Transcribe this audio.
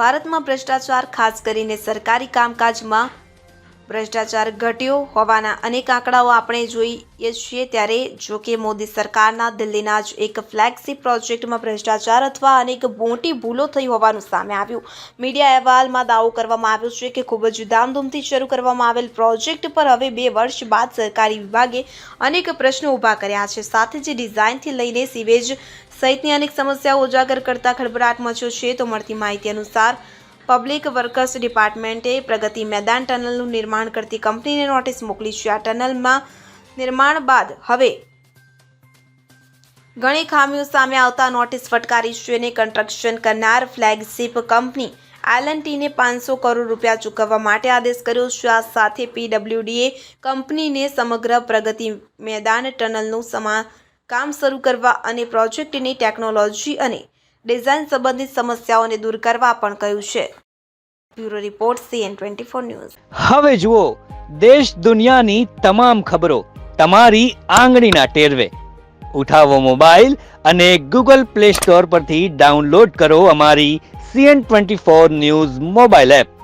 ભારતમાં ભ્રષ્ટાચાર, ખાસ કરીને સરકારી કામકાજમાં ભ્રષ્ટાચાર ઘટ્યો હોવાના અનેક આંકડાઓ આપણે જોઈએ છીએ ત્યારે જો કે મોદી સરકારના દિલ્હીના જ એક ફ્લેગશીપ પ્રોજેક્ટમાં ભ્રષ્ટાચાર અથવા અનેક મોટી ભૂલો થઈ હોવાનું સામે આવ્યું. મીડિયા અહેવાલમાં દાવો કરવામાં આવ્યો છે કે ખૂબ જ ધામધૂમથી શરૂ કરવામાં આવેલ પ્રોજેક્ટ પર હવે બે વર્ષ બાદ સરકારી વિભાગે અનેક પ્રશ્નો ઊભા કર્યા છે. સાથે જ ડિઝાઇનથી લઈને સીવેજ સહિતની અનેક સમસ્યાઓ ઉજાગર કરતા ખળભળાટ મચ્યો છે, તો મળતી માહિતી અનુસાર પબ્લિક વર્કર્સ ડિપાર્ટમેન્ટે પ્રગતિ મેદાન ટનલનું નિર્માણ કરતી કંપનીને નોટિસ મોકલી છે. આ ટનલમાં નિર્માણ બાદ હવે ઘણી ખામીઓ સામે આવતા નોટિસ ફટકારી છે અને કન્સ્ટ્રક્શન કરનાર ફ્લેગશિપ કંપની એલએનટીને પાંચસો કરોડ રૂપિયા ચૂકવવા માટે આદેશ કર્યો છે. આ સાથે પીડબ્લ્યુડીએ કંપનીને સમગ્ર પ્રગતિ મેદાન ટનલનું સમા કામ શરૂ કરવા અને પ્રોજેક્ટની ટેકનોલોજી અને ડિઝાઇન સંબંધિત સમસ્યાઓને દૂર કરવા પણ કહ્યું છે. Bureau report CN twenty four news. હવે જુઓ, દેશ દુનિયાની તમામ ખબરો તમારી આંગળીના ટેરવે. ઉઠાવો મોબાઈલ અને ગૂગલ પ્લે સ્ટોર પરથી ડાઉનલોડ કરો અમારી CN twenty four news mobile app.